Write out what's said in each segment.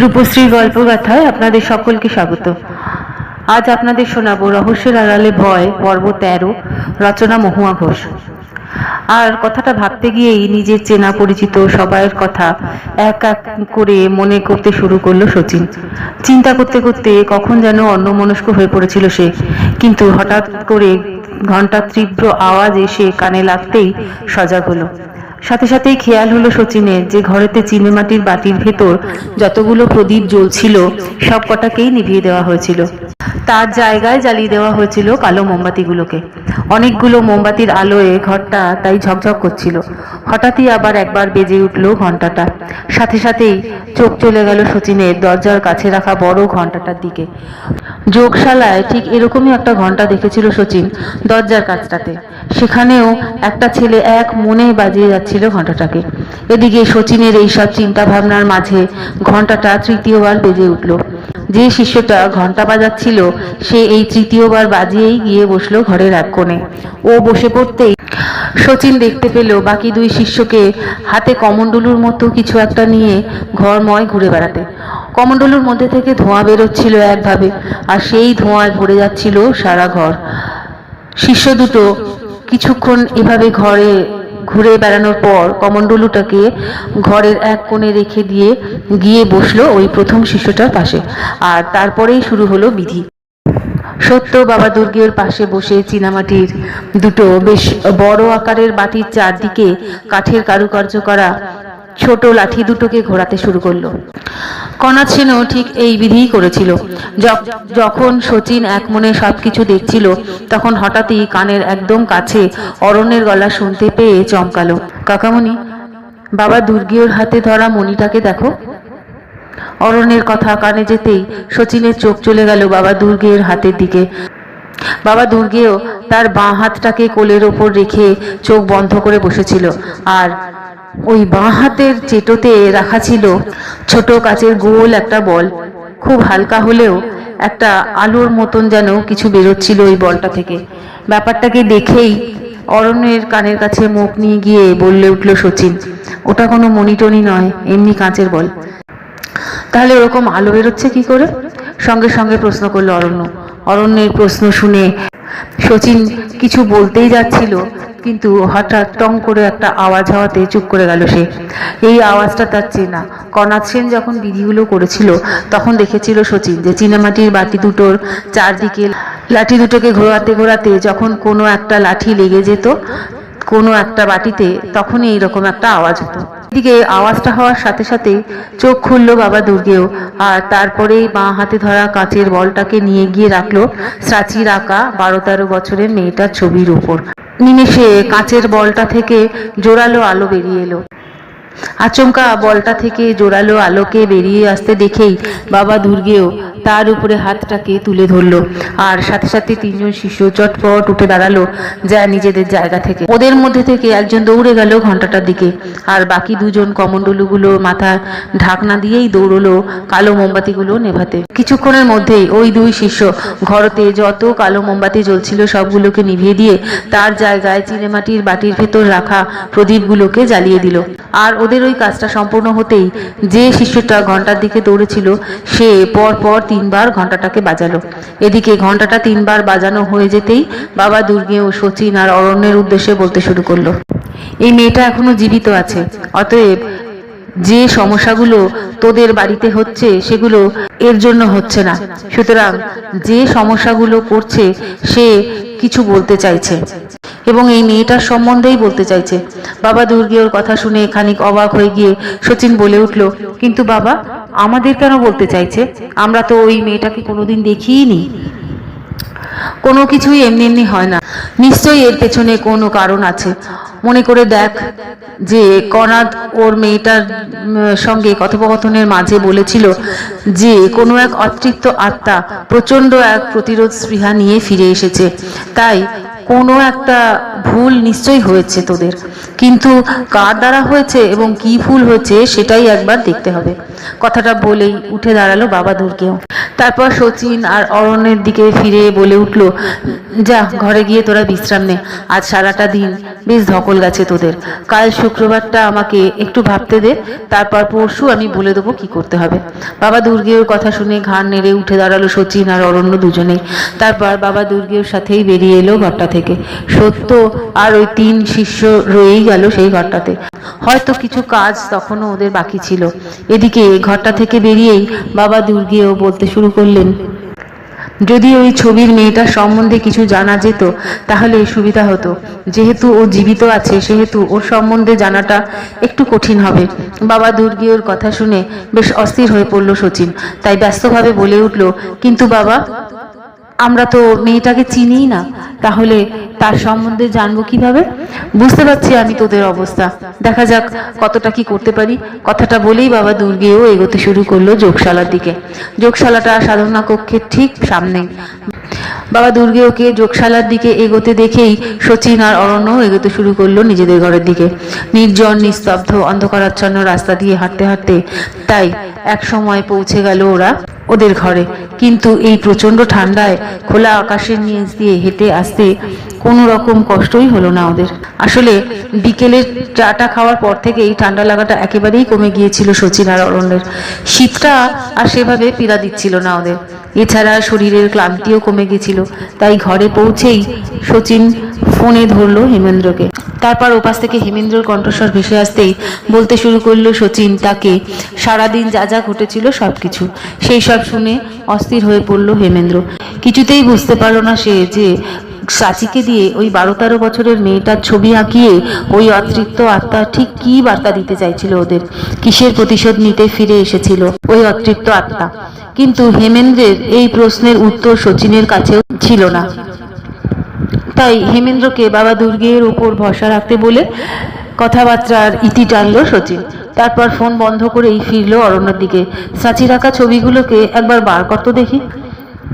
রূপশ্রীর গল্প গল্পগাথায় আপনাদের সকলকে স্বাগত। আজ আপনাদের শোনাবো রহস্যের আড়ালে ভয়, পর্ব তেরো, রচনা মহুয়া ঘোষ। আর কথাটা ভাবতে গিয়েই নিজের চেনা পরিচিত সবাইয়ের কথা এক এক করে মনে করতে শুরু করল সচিন। চিন্তা করতে করতে কখন যেন অন্যমনস্ক হয়ে পড়েছিল সে। কিন্তু হঠাৎ করে ঘণ্টার তীব্র আওয়াজ এসে কানে লাগতেই সজাগ হলো। সাথে সাথেই খেয়াল হলো সচিনের যে ঘরেতে চিনেমাটির বাটির ভেতর যতগুলো প্রদীপ জ্বলছিল সব কটাকেই নিভিয়ে দেওয়া হয়েছিল। তার জায়গায় জ্বালিয়ে দেওয়া হয়েছিল কালো মোমবাতিগুলোকে। অনেকগুলো মোমবাতির আলোয় ঘরটা তাই ঝকঝক করছিল। হঠাৎই আবার একবার বেজে উঠল ঘন্টাটা সাথে সাথেই চোখ চলে গেল সচিনের দরজার কাছে রাখা বড় ঘন্টাটার দিকে। যোগশালায় ঠিক এরকমই একটা ঘণ্টা দেখেছিল সচিন দরজার কাছটাতে সেখানেও একটা ছেলে এক মনে বাজিয়ে যাচ্ছিল ঘন্টাটাকে এদিকে সচিনের এইসব চিন্তা ভাবনার মাঝে ঘন্টাটা তৃতীয়বার বেজে উঠল। যে শিষ্যটা ঘণ্টা বাজাচ্ছিল, সে এই তৃতীয়বার বাজিয়েই গিয়ে বসল ঘরের এক কোণে। ও বসে পড়তেই সচিন দেখতে পেল বাকি দুই শিষ্যকে হাতে কমণ্ডলুর মতো কিছু একটা নিয়ে ঘরময় ঘুরে বেড়াতে। কমণ্ডলুর মধ্যে থেকে ধোঁয়া বেরোচ্ছিল একভাবে, আর সেই ধোঁয়ায় ভরে যাচ্ছিল সারা ঘর। শিষ্য দুটো কিছুক্ষণ এভাবে ঘরে ঘুরে বেড়ানোর পর কমণ্ডলুটাকে ঘরের এক কোণে রেখে দিয়ে গিয়ে বসল ওই প্রথম শিশুটার পাশে। আর তারপরেই শুরু হলো বিধি। সত্য বাবা দুর্গের পাশে বসে চীনামাটির দুটো বেশ বড় আকারের বাটির চারদিকে কাঠের কারুকার্য করা ছোট লাঠি দুটোকে ঘোরাতে শুরু করল। কণাদ সেনও ঠিক এই বিধিই করেছিল। যখন শচীন এক মনে সবকিছু দেখছিল, তখন হঠাৎই কানের একদম কাছে অরণ্যের গলা শুনতে পেয়ে চমকালো। কাকামণি, বাবা দুর্গের হাতে ধরা মণিটাকে দেখো। অরণ্যের কথা কানে যেতেই শচীনের চোখ চলে গেল বাবা দুর্গের হাতের দিকে। বাবা দুর্গেও তার বাঁ হাতটাকে কোলের ওপর রেখে চোখ বন্ধ করে বসেছিল। আর ওই বাঁ হাতের চেটোতে রাখা ছিল ছোট কাচের গোল একটা বল। খুব হালকা হলেও একটা আলোর মতন যেন কিছু বেরোচ্ছিল ওই বলটা থেকে। ব্যাপারটাকে দেখেই অরণ্যের কানের কাছে মুখ নিয়ে গিয়ে বললে উঠল, সচিন, ওটা কোনো মনিটনি নয়, এমনি কাঁচের বল। তাহলে ওরকম আলো বেরোচ্ছে কি করে? সঙ্গে সঙ্গে প্রশ্ন করল অরণ্য। অরণ্যের প্রশ্ন শুনে সচিন কিছু বলতেই যাচ্ছিল কিন্তু হঠাৎ টং করে একটা আওয়াজ হওয়াতে চুপ করে গেল সে। এই আওয়াজটা তার চেনা। কনাথ সেন যখন বিধিগুলো করেছিল, তখন দেখেছিল সচিন যে চীনামাটির বাটি দুটোর চারদিকে লাঠি দুটোকে ঘোরাতে ঘোরাতে যখন কোনো একটা লাঠি লেগে যেত, কোনো একটা বাটিতে, তখনই এইরকম একটা আওয়াজ হতো। এদিকে আওয়াজটা হওয়ার সাথে সাথে চোখ খুললো বাবা দুর্গেও, আর তারপরেই বাঁ হাতে ধরা কাঁচের বলটাকে নিয়ে গিয়ে রাখল সাচির আঁকা বারো তেরো বছরের মেয়েটার ছবির উপর। নিমেষে কাঁচের বলটা থেকে জোরালো আলো বেরিয়ে এলো। আচমকা বলটা থেকে জোরালো আলোকে বেরিয়ে আসতে দেখেই বাবা দুর্গেও তার উপরে হাতটাকে তুলে ধরলো। আর সাথে সাথে তিনজন শিষ্য চটপট উঠে দাঁড়াল যা নিজেদের জায়গা থেকে। ওদের মধ্যে থেকে একজন দৌড়ে গেল ঘন্টাটার দিকে। আর বাকি দুজন কমণ্ডলুগুলো মাথায় ঢাকনা দিয়েই দৌড়লো কালো মোমবাতিগুলো নেভাতে। কিছুক্ষণের মধ্যেই ওই দুই শিষ্য ঘরতে যত কালো মোমবাতি জ্বলছিল সবগুলোকে নিভিয়ে দিয়ে তার জায়গায় চিনেমাটির বাটির ভেতর রাখা প্রদীপগুলোকে জ্বালিয়ে দিল। আর ওদের ওই কাজটা সম্পূর্ণ হতেই যে শিষ্যটা ঘণ্টার দিকে দৌড়েছিল, সে পর পর তিনবার ঘন্টাটাকে বাজালো। এদিকে ঘন্টাটা তিনবার বাজানো হয়ে যেতেই বাবা দুর্গে ও সচিন আর অরণ্যের উদ্দেশ্যে বলতে শুরু করল, এই মেয়েটা এখনও জীবিত আছে, অতএব যে সমস্যাগুলো তোদের বাড়িতে হচ্ছে সেগুলো এর জন্য হচ্ছে না। সুতরাং যে সমস্যাগুলো করছে সে কিছু বলতে চাইছে। এবং এই মেয়েটার সম্বন্ধেই বলতে চাইছে। বাবা দুর্গের কথা শুনে খানিক অবাক হয়ে গিয়ে সচিন বলে উঠল, কিন্তু বাবা, আমাদের কেন বলতে চাইছে? আমরা তো ওই মেয়েটাকে কোনোদিন দেখিইনি কোনো কিছুই এমনি এমনি হয় না। নিশ্চয়ই এর পেছনে কোনো কারণ আছে। মনে করে দেখ যে কনাদ ওর মেয়েটার সঙ্গে কথোপকথনের মাঝে বলেছিল যে কোনো এক অতৃপ্ত আত্মা প্রচণ্ড এক প্রতিরোধ স্পৃহা নিয়ে ফিরে এসেছে। তাই কোনো একটা ভুল নিশ্চয়ই হয়েছে তোদের। কিন্তু কার দ্বারা হয়েছে এবং কি ভুল হয়েছে সেটাই একবার দেখতে হবে। কথাটা বলেই উঠে দাঁড়াল বাবা দুর্গেও তারপর সচিন আর অরণ্যের দিকে ফিরে বলে উঠল, যা, ঘরে গিয়ে তোরা বিশ্রাম নে। আজ সারাটা দিন বেশ ধকল গেছে তোদের। কাল শুক্রবারটা আমাকে একটু ভাবতে দে, তারপর পরশু আমি বলে দেবো কি করতে হবে। বাবা দুর্গের কথা শুনে ঘাড় নেড়ে উঠে দাঁড়াল সচিন আর অরণ্য দুজনেই। তারপর বাবা দুর্গের সাথেই বেরিয়ে এলো ঘরটা থেকে। সত্য, আর ওই তিন শিষ্য রয়েই গেল সেই ঘরটাতে। হয়তো কিছু কাজ তখনও ওদের বাকি ছিল। এদিকে ঘরটা থেকে বেরিয়েই বাবা দুর্গেও বলতে শুরু করলেন, যদি ওই ছবির মেয়েটার সম্বন্ধে কিছু জানা যেত, তাহলে সুবিধা হতো। যেহেতু ও জীবিত আছে, সেহেতু ওর সম্বন্ধে জানাটা একটু কঠিন হবে। বাবা দুর্গের কথা শুনে বেশ অস্থির হয়ে পড়ল সচিন। তাই ব্যস্তভাবে বলে উঠল, কিন্তু বাবা আমরা তো মেয়েটাকে চিনি না, তাহলে তার সম্বন্ধে জানব কীভাবে? বুঝতে পারছি আমি তোদের অবস্থা। দেখা যাক কতটা কি করতে পারি। কথাটা বলেই বাবা দুর্গেও এগোতে শুরু করল যোগশালার দিকে। যোগশালাটা সাধনা কক্ষের ঠিক সামনেই বাবা দুর্গে ওকে যোগশালার দিকে এগোতে দেখেই সচিন আর অরণ্য এগোতে শুরু করল নিজেদের ঘরের দিকে। নির্জন, নিস্তব্ধ, অন্ধকারাচ্ছন্ন রাস্তা দিয়ে হাঁটতে হাঁটতে তাই এক সময় পৌঁছে গেল ওরা ওদের ঘরে। কিন্তু এই প্রচণ্ড ঠান্ডায় খোলা আকাশের নিচ দিয়ে হেঁটে আসতে কোনো রকম কষ্টই হলো না ওদের। আসলে বিকেলের চাটা খাওয়ার পর থেকেই ঠান্ডা লাগাটা একেবারেই কমে গিয়েছিল শচীন আর অরণ্যের। শীতটা আর সেভাবে পীড়া দিচ্ছিল না ওদের। এছাড়া শরীরের ক্লান্তিও কমে গেছিল। তাই ঘরে পৌঁছেই শচীন ফোনে ধরলো হেমেন্দ্রকে। তারপর ওপাশ থেকে হেমেন্দ্রর কণ্ঠস্বর ভেসে আসতেই বলতে শুরু করল সচিন তাকে, সারাদিন যা যা ঘটেছিল সব কিছু সেই সব শুনে অস্থির হয়ে পড়ল হেমেন্দ্র। কিছুতেই বুঝতে পারল না সে যে সাচিকে দিয়ে ওই বারো তেরো বছরের মেয়েটার ছবি আঁকিয়ে ওই অতৃপ্ত আত্মা ঠিক কী বার্তা দিতে চাইছিল ওদের? কিসের প্রতিশোধ নিতে ফিরে এসেছিল ওই অতৃপ্ত আত্মা? কিন্তু হেমেন্দ্রের এই প্রশ্নের উত্তর সচিনের কাছেও ছিল না। তাই হেমেন্দ্রকে বাবা দুর্গের উপর ভরসা রাখতে বলে কথাবার্তার ইতি টানল সচিন। তারপর ফোন বন্ধ করেই ফিরলো অরণ্যর দিকে। সাচি রাখা ছবিগুলোকে একবার বার করতো দেখি।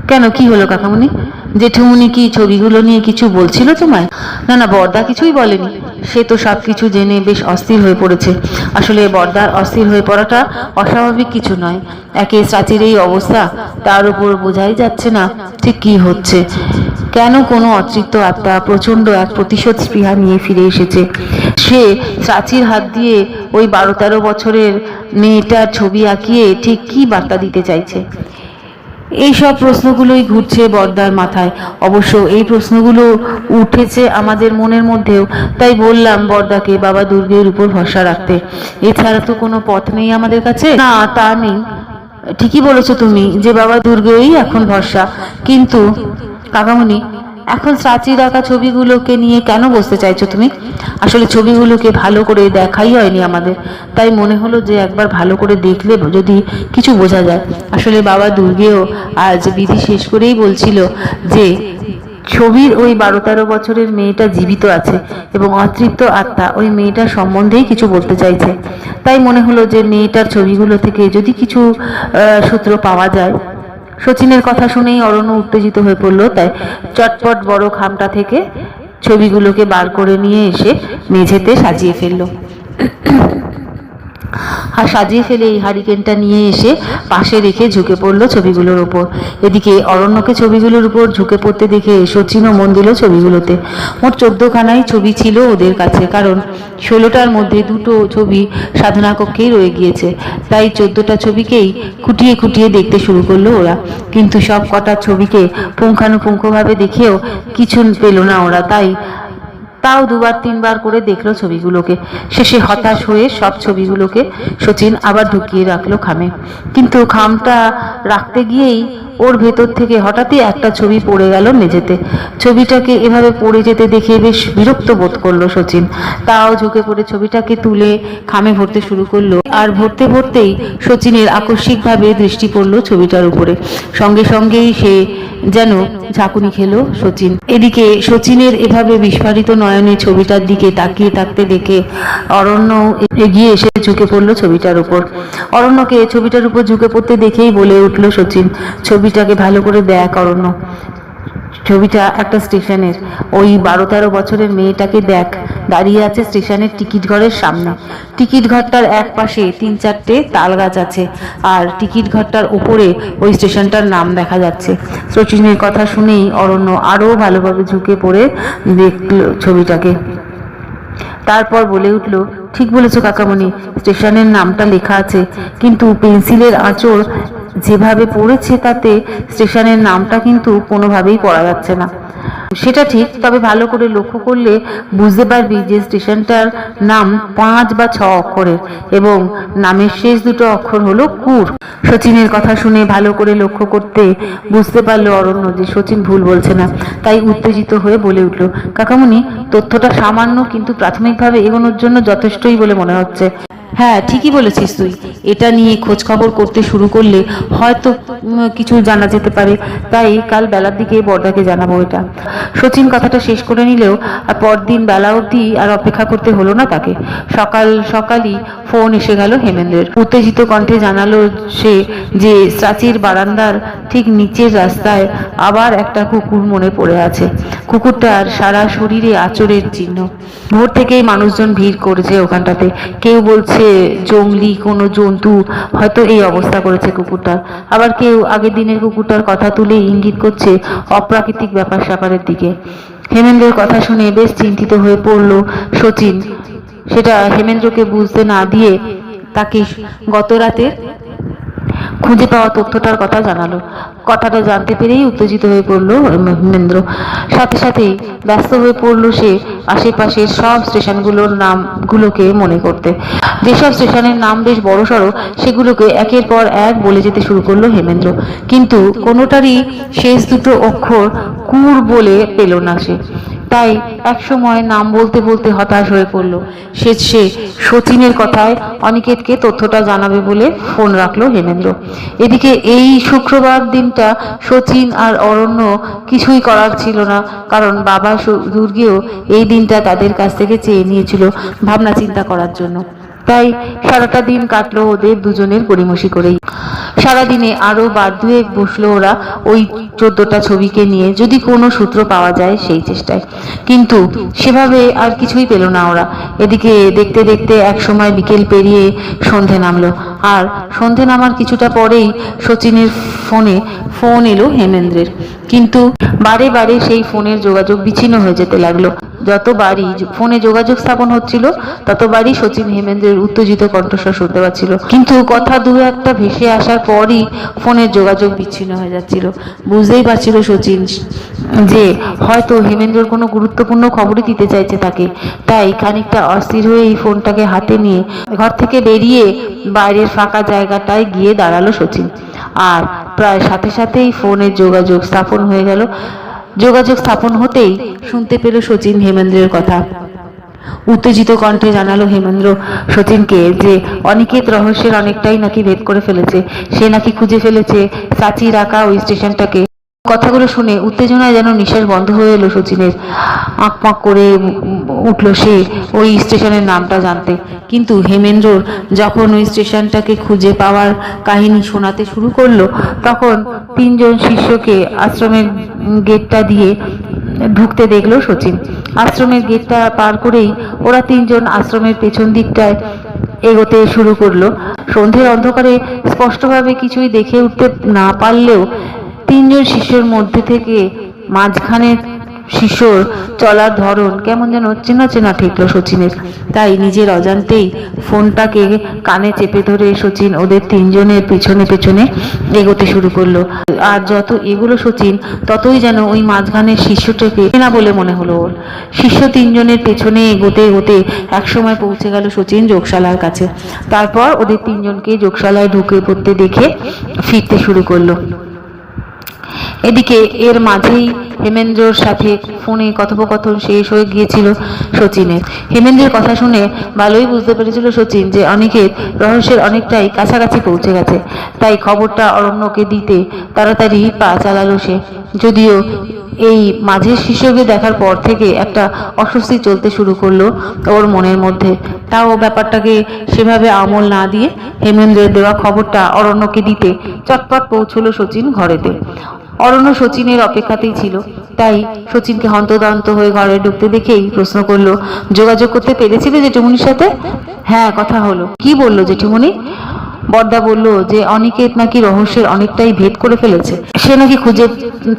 কেন? কি হলো কাকামুনি জেঠুমুনি কি ছবিগুলো নিয়ে কিছু বলছিল তোমায়? না না, বর্দা কিছুই বলেনি। সে তো সব কিছু জেনে বেশ অস্থির হয়ে পড়েছে। আসলে বর্দার অস্থির হয়ে পড়াটা অস্বাভাবিক কিছু নয়। একে চাচির এই অবস্থা তার উপর বোঝাই যাচ্ছে না ঠিক কি হচ্ছে। কেন কোনো অতৃপ্ত আত্মা প্রচণ্ড এক প্রতিশোধ স্পৃহা নিয়ে ফিরে এসেছে? সে চাচির হাত দিয়ে ওই বারো তেরো বছরের মেয়েটার ছবি আঁকিয়ে ঠিক কি বার্তা দিতে চাইছে? এই সব প্রশ্নগুলোই ঘুরছে বর্দার মাথায়। অবশ্য এই প্রশ্নগুলো উঠেছে আমাদের মনের মধ্যেও। তাই বললাম বর্দাকে, বাবা দুর্গের উপর ভরসা রাখতে। এছাড়া তো কোনো পথ নেই আমাদের কাছে? না, তা নেই। ঠিকই বলেছ তুমি যে বাবা দুর্গেই এখন ভরসা। কিন্তু, কাকামণি এখন চাচির আঁকা ছবিগুলোকে নিয়ে কেন বসতে চাইছো তুমি? আসলে ছবিগুলোকে ভালো করে দেখাই হয়নি আমাদের। তাই মনে হলো যে একবার ভালো করে দেখলে যদি কিছু বোঝা যায়। আসলে বাবা দুর্গেও আজ বিধি শেষ করেই বলছিল যে, ছবির ওই বারো তেরো বছরের মেয়েটা জীবিত আছে এবং অতৃপ্ত আত্মা ওই মেয়েটার সম্বন্ধেই কিছু বলতে চাইছে। তাই মনে হলো যে মেয়েটার ছবিগুলো থেকে যদি কিছু সূত্র পাওয়া যায় সচিনের কথা শুনেই অরণ্য উত্তেজিত হয়ে পড়ল, তাই চটপট বড় খামটা থেকে ছবিগুলোকে বার করে নিয়ে এসে মেঝেতে সাজিয়ে ফেলল। আর সাজিয়ে ফেলে এই হারিকেনটা নিয়ে এসে পাশে রেখে ঝুঁকে পড়ল ছবিগুলোর উপর। এদিকে অরণ্যকে ছবিগুলোর উপর ঝুঁকে পড়তে দেখে সচিনও মন দিল ছবিগুলোতে। মোট চোদ্দখানাই ছবি ছিল ওদের কাছে, কারণ ষোলোটার মধ্যে দুটো ছবি সাধনা কক্ষেই রয়ে গিয়েছে। তাই চোদ্দটা ছবিকেই খুঁটিয়ে খুঁটিয়ে দেখতে শুরু করল ওরা। কিন্তু সব কটা ছবিকে পুঙ্খানুপুঙ্খভাবে দেখেও কিছু পেল না ওরা। তাই তাও দুবার, তিনবার করে দেখল ছবিগুলোকে। শেষে হতাশ হয়ে সব ছবিগুলোকে সচিন আবার ঢুকিয়ে রাখল খামে। কিন্তু খামটা রাখতে গিয়েই ওর ভেতর থেকে হঠাৎই একটা ছবি পড়ে গেল মেঝেতে। ছবিটাকে এভাবে পড়ে যেতে দেখে বেশ বিরক্ত বোধ করল সচিন। তাও ঝুঁকে পড়ে ছবিটাকে তুলে খামে ভরতে শুরু করল। আর ভরতে ভরতেই সচিনের আকস্মিকভাবে দৃষ্টি পড়ল ছবিটার উপরে। সঙ্গে সঙ্গেই সে যেন ঝাঁকুনি খেলো সচিন। এদিকে সচিনের এভাবে বিস্ফারিত নয়নে ছবিটার দিকে তাকিয়ে থাকতে দেখে অরণ্য এগিয়ে এসে ঝুঁকে পড়ল ছবিটার উপর। অরণ্যকে ছবিটার উপর ঝুঁকে পড়তে দেখেই বলে উঠল সচিন। ছবিটাকে ভালো করে দেখ অরণ্য। ছবিটা একটা স্টেশনের। ওই বারো তেরো বছরের মেয়েটাকে দেখ। দাঁড়িয়ে আছে স্টেশনের টিকিট ঘরের সামনে। টিকিট ঘরটার এক পাশে তিন চারটে তাল গাছ আছে আর টিকিট ঘরটার উপরে ওই স্টেশনটার নাম দেখা যাচ্ছে। শচীনের কথা শুনেই অরণ্য আরও ভালোভাবে ঝুঁকে পড়ে দেখল ছবিটাকে। তারপর বলে উঠল ঠিক বলেছ, কাকামণি। স্টেশনের নামটা লেখা আছে। কিন্তু পেন্সিলের আঁচড় যেভাবে পড়েছে তাতে স্টেশনের নামটা কিন্তু কোনোভাবেই পড়া যাচ্ছে না। সেটা ঠিক, তবে ভালো করে লক্ষ্য করলে বুঝতে পারবি যে স্টেশনটার নাম পাঁচ বা ছ অক্ষরের এবং নামের শেষ দুটো অক্ষর হলো কুর। সচিনের কথা শুনে ভালো করে লক্ষ্য করতে বুঝতে পারল অরণ্য যে সচিন ভুল বলছে না, তাই উত্তেজিত হয়ে বলে উঠল, কাকামুনি, তথ্যটা সামান্য কিন্তু প্রাথমিকভাবে এগোনোর জন্য যথেষ্টই বলে মনে হচ্ছে। হ্যাঁ ঠিকই বলেছিস তুই। এটা নিয়ে খোঁজ খবর করতে শুরু করলে হয়তো কিছু জানা যেতে পারে। তাই কাল বেলার দিকে বর্দাকে জানাব এটা। সচিন কথাটা শেষ করে নিলেও পরদিন বেলা অবধি আর অপেক্ষা করতে হলো না তাকে। সকাল সকালই ফোন এসে গেল হেমেন্দ্রের। উত্তেজিত কণ্ঠে জানালো সে যে, চাচির বারান্দার ঠিক নিচের রাস্তায় আবার একটা কুকুর মনে পড়ে আছে। কুকুরটার সারা শরীরে আচরের চিহ্ন। ভোর থেকেই মানুষজন ভিড় করেছে ওখানটাতে। কেউ বলছে, জঙ্গলি কোনো জন্তু হয়তো এই অবস্থা করেছে কুকুরটার। আবার কেউ আগের দিনের কুকুরটার কথা তুলে ইঙ্গিত করছে অপ্রাকৃতিক ব্যাপার স্যাপারের দিকে। হেমেন্দ্রের কথা শুনে বেশ চিন্তিত হয়ে পড়ল সচিন সেটা হেমেন্দ্রকে বুঝতে না দিয়ে তাকে গত রাতের খুঁজে পাওয়া তথ্যটার কথা জানালো। কথাটা জানতে পেরেই উত্তেজিত হয়ে পড়ল হেমেন্দ্র সাথে সাথেই ব্যস্ত হয়ে পড়ল সে আশেপাশের সব স্টেশনগুলোর নামগুলোকে মনে করতে। যেসব স্টেশনের নাম বেশ বড় সড়ো সেগুলোকে একের পর এক বলে যেতে শুরু করল হেমেন্দ্র। কিন্তু কোনোটারই শেষ দুটো অক্ষর কুর বলে পেল না সে। তাই এক সময় নাম বলতে বলতে হতাশ হয়ে পড়ল। সে সে সচিনের কথায় অনিকেতকে তথ্যটা জানাবে বলে ফোন রাখল হেমেন্দ্র। এদিকে এই শুক্রবার দিনটা সচিন আর অরণ্য কিছুই করার ছিল না, কারণ বাবা দুর্গেও এই দিনটা তাদের কাছ থেকে চেয়ে নিয়েছিল ভাবনা চিন্তা করার জন্য। তাই সারাটা দিন কাটলো ওদের দুজনের গড়িমসি করেই। সারাদিনে আরও বার দুয়েক বসল ওরা ওই চোদ্দটা ছবিকে নিয়ে। যদি কোনো সূত্র পাওয়া যায় সেই চেষ্টায়। কিন্তু সেভাবে আর কিছুই পেল না ওরা। এদিকে দেখতে দেখতে এক সময় বিকেল পেরিয়ে সন্ধে নামলো। আর সন্ধে নামার কিছুটা পরেই শচীনের ফোনে, ফোন এলো হেমেন্দ্রের। কিন্তু বারে বারে সেই ফোনের যোগাযোগ বিচ্ছিন্ন হয়ে যেতে লাগল। যতবারই ফোনে যোগাযোগ স্থাপন হচ্ছিল ততবারই সচিন হেমেন্দ্রের উত্তেজিত কণ্ঠস্বর শুনতে পাচ্ছিল। কিন্তু কথা দু একটা ভেসে আসার পরই ফোনের যোগাযোগ বিচ্ছিন্ন হয়ে যাচ্ছিল। বুঝতেই পারছিল সচিন যে হয়তো হেমেন্দ্রর কোনো গুরুত্বপূর্ণ খবরই দিতে চাইছে তাকে। তাই খানিকটা অস্থির হয়ে এই ফোনটাকে হাতে নিয়ে ঘর থেকে বেরিয়ে বাইরের ফাঁকা জায়গাটায় গিয়ে দাঁড়াল সচিন। আর প্রায় সাথে সাথেই ফোনে যোগাযোগ স্থাপন হয়ে গেল। যোগাযোগ স্থাপন হতেই শুনতে পেল শচীন হেমেন্দ্রের কথা। উত্তেজিত কণ্ঠে জানালো হেমেন্দ্র শচীনকে যে অনিকেত রহস্যের অনেকটাই নাকি ভেদ করে ফেলেছে। সে নাকি খুঁজে ফেলেছে সাচি রাখা ওই স্টেশনটাকে। কথাগুলো শুনে উত্তেজনায় যেন নিঃশ্বাস বন্ধ হয়ে এলো সচিনের। আঁক পাক করে উঠল সে ওই স্টেশনের নামটা জানতে। কিন্তু হেমেন্দ্রর যখন ওই স্টেশনটাকে খুঁজে পাওয়ার কাহিনী শোনাতে শুরু করল, তখন তিনজন শিষ্যকে আশ্রমের গেটটা দিয়ে ঢুকতে দেখল শচীন আশ্রমের গেটটা পার করেই ওরা তিনজন আশ্রমের পেছন দিকটায় এগোতে শুরু করল। সন্ধ্যের অন্ধকারে স্পষ্টভাবে কিছুই দেখে উঠতে না পারলেও তিনজন শিষ্যর মধ্যে থেকে মাঝখানে শিশুর চলার ধরন কেমন যেন চেনা চেনা ঠেকলো সচিনের। তাই নিজের অজান্তেই ফোনটাকে কানে চেপে ধরে সচিন ওদের তিনজনের পেছনে পেছনে এগোতে শুরু করল। আর যত এগুলো সচিন, ততই যেন ওই মাঝখানের শিষ্যটাকে চেনা বলে মনে হলো ওর। শিষ্য তিনজনের পেছনে এগোতে এগোতে একসময় পৌঁছে গেল সচিন যোগশালার কাছে। তারপর ওদের তিনজনকে যোগশালায় ঢুকে পড়তে দেখে ফিরতে শুরু করল। এদিকে এর মাঝেই হেমেন্দ্রর সাথে ফোনে কথোপকথন শেষ হয়ে গিয়েছিল সচিনের হেমেন্দ্রের কথা শুনে ভালোই বুঝতে পেরেছিল সচিন যে অনেকের রহস্যের অনেকটাই কাছাকাছি পৌঁছে গেছে। তাই খবরটা অরণ্যকে দিতে তাড়াতাড়ি পা চালালো সে। যদিও এই মাঝের শিষ্যকে দেখার পর থেকে একটা অস্বস্তি চলতে শুরু করল ওর মনের মধ্যে। তাও ব্যাপারটাকে সেভাবে আমল না দিয়ে হেমেন্দ্রের দেওয়া খবরটা অরণ্যকে দিতে চটপট পৌঁছলো শচীন ঘরেতে। অরণ্য শচীনের অপেক্ষাতেই ছিল। তাই সচিনকে হন্তদন্ত হয়ে ঘরে ঢুকতে দেখেই প্রশ্ন করল, যোগাযোগ করতে পেরেছিলে জেঠুমনির সাথে? হ্যাঁ কথা হলো। কি বলল জেঠুমনি? বর্দা বলল যে অনিকেত নাকি রহস্যের অনেকটাই ভেদ করে ফেলেছে। সে নাকি খুঁজে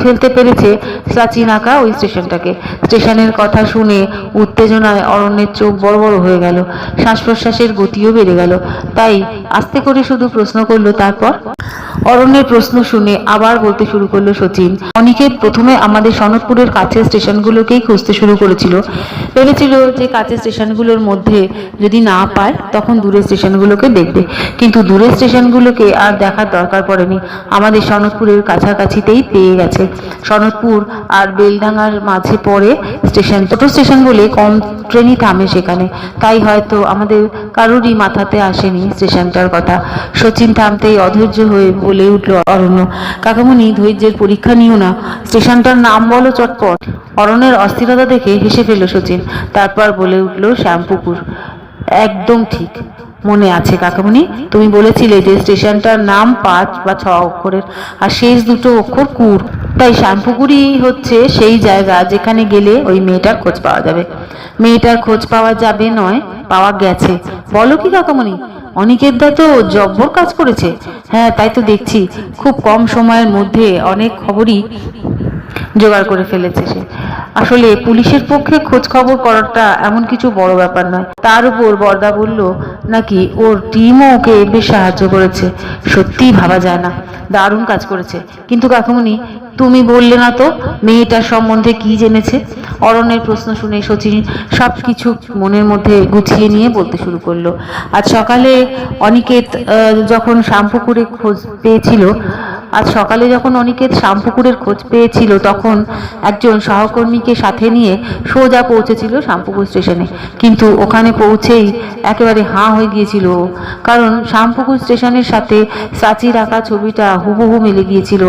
ফেলতে পেরেছে প্রাচীন আঁকা ওই স্টেশনটাকে। স্টেশনের কথা শুনে উত্তেজনায় অরণ্যের চোখ বড় বড় হয়ে গেল। শ্বাস প্রশ্বাসের গতিও বেড়ে গেল। তাই আস্তে করে শুধু প্রশ্ন করল, তারপর? অরণ্যের প্রশ্ন শুনে আবার বলতে শুরু করল, সচিন, অনিকেত প্রথমে আমাদের সনদপুরের কাছের স্টেশনগুলোকেই খুঁজতে শুরু করেছিল। ভেবেছিল যে কাছের স্টেশনগুলোর মধ্যে যদি না পায়, তখন দূরের স্টেশনগুলোকে দেখবে। কিন্তু দূরের স্টেশনগুলোকে আর দেখার দরকার পড়েনি। আমাদের সনদপুরের কাছাকাছিতেই পেয়ে গেছে। সনদপুর আর বেলডাঙ্গার মাঝে পড়ে স্টেশন ছোট স্টেশন বলে কম ট্রেনই থামে সেখানে। তাই হয়তো আমাদের কারোরই মাথাতে আসেনি স্টেশনটার কথা। সচিন থামতেই অধৈর্য হয়ে বলে উঠল অরণ্য, কাকামণি, ধৈর্যের পরীক্ষা নিও না। স্টেশনটার নাম বলো চটপট। অরণ্যের অস্থিরতা দেখে হেসে ফেলল সচিন। তারপর বলে উঠল, শ্যামপুকুর। একদম ঠিক। মনে আছে কাকামণি? তুমি বলেছিলে যে স্টেশনটার নাম পাঁচ বা ছ অক্ষরের, আর শেষ দুটো অক্ষর কুর। তাই শ্যাম্পুকুড়ি হচ্ছে সেই জায়গা যেখানে গেলে ওই মেয়েটার খোঁজ পাওয়া যাবে। মেয়েটার খোঁজ পাওয়া যাবে নয়, পাওয়া গেছে। বলো কি কাকামণি? অনিকেত দা তো জব্বর কাজ করেছে। হ্যাঁ তাই তো দেখছি। খুব কম সময়ের মধ্যে অনেক খবরই জোগাড় করে ফেলেছে সে। আসলে পুলিশের পক্ষে খোঁজ খবর করাটা এমন কিছু বড় ব্যাপার নয়। তার উপর বর্দা বলল, নাকি ওর টিমও ওকে বেশ সাহায্য করেছে? সত্যিই ভাবা যায় না। দারুণ কাজ করেছে। কিন্তু কাকুমনি, তুমি বললে না তো মেয়েটার সম্বন্ধে কি জেনেছে? অরণ্যের প্রশ্ন শুনে সচিন সব কিছু মনের মধ্যে গুছিয়ে নিয়ে বলতে শুরু করল। আজ সকালে অনিকেত যখন শ্যামপুকুরে খোঁজ পেয়েছিল, আজ সকালে যখন অনিকেত শ্যামপুকুরের খোঁজ পেয়েছিল, তখন একজন সহকর্মীকে সাথে নিয়ে সোজা পৌঁছেছিল শ্যামপুকুর স্টেশনে। কিন্তু ওখানে পৌঁছেই একেবারে হাঁ হয়ে গিয়েছিল। কারণ শ্যামপুকুর স্টেশনের সাথে সাচির আঁকা ছবিটা হুবহু মিলে গিয়েছিল।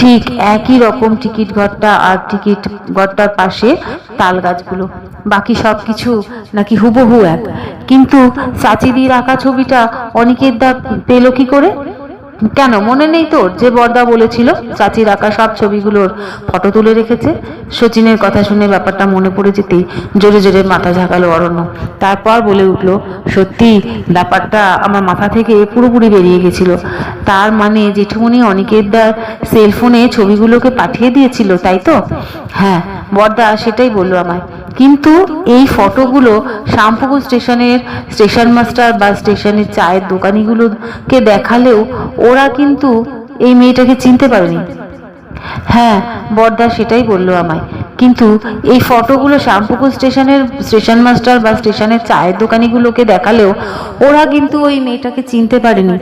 ঠিক একই রকম টিকিট ঘরটা আর টিকিট ঘরটার পাশে তাল গাছগুলো বাকি সব কিছু নাকি হুবহু এক। কিন্তু সাচিদির আঁকা ছবিটা অনিকেত দা পেল কি করে? কেন? মনে নেই তোর? যে বর্দা বলেছিল চাচির আঁকা সব ছবিগুলোর ফটো তুলে রেখেছে। সচিনের কথা শুনে ব্যাপারটা মনে পড়ে যেতেই জোরে জোরে মাথা ঝাঁকালো অরণ্য। তারপর বলে উঠল, সত্যি, ব্যাপারটা আমার মাথা থেকে পুরোপুরি বেরিয়ে গেছিল। তার মানে জেঠুমনি অনিকেতদার সেলফোনে ছবিগুলোকে পাঠিয়ে দিয়েছিল, তাই তো? হ্যাঁ। বর্দা সেটাই বলল আমায়। কিন্তু এই ফটোগুলো শ্যামপুকুর স্টেশনের স্টেশন মাস্টার বা স্টেশনের চায়ের দোকানিগুলোকে দেখালেও ওরা কিন্তু এই মেয়েটাকে চিনতে পারেনি। হ্যাঁ বর্দা সেটাই বলল আমায়। কিন্তু এই ফটোগুলো শ্যামপুকুর স্টেশনের স্টেশন মাস্টার বা স্টেশনের চায়ের দোকানিগুলোকে দেখালেও ওরা কিন্তু ওই মেয়েটাকে চিনতে পারেনি।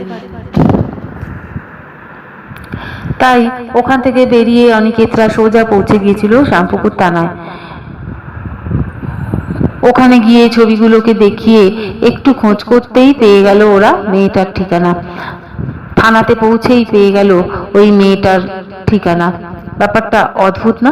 তাই ওখান থেকে বেরিয়ে অনিকেতরা সোজা পৌঁছে গিয়েছিল শ্যামপুকুর থানায়। ওখানে গিয়ে ছবিগুলোকে দেখিয়ে একটু খোঁজ করতেই পেয়ে গেল ওরা মেয়েটার ঠিকানা। থানাতে পৌঁছেই পেয়ে গেল ওই মেয়েটার ঠিকানা। ব্যাপারটা অদ্ভুত না?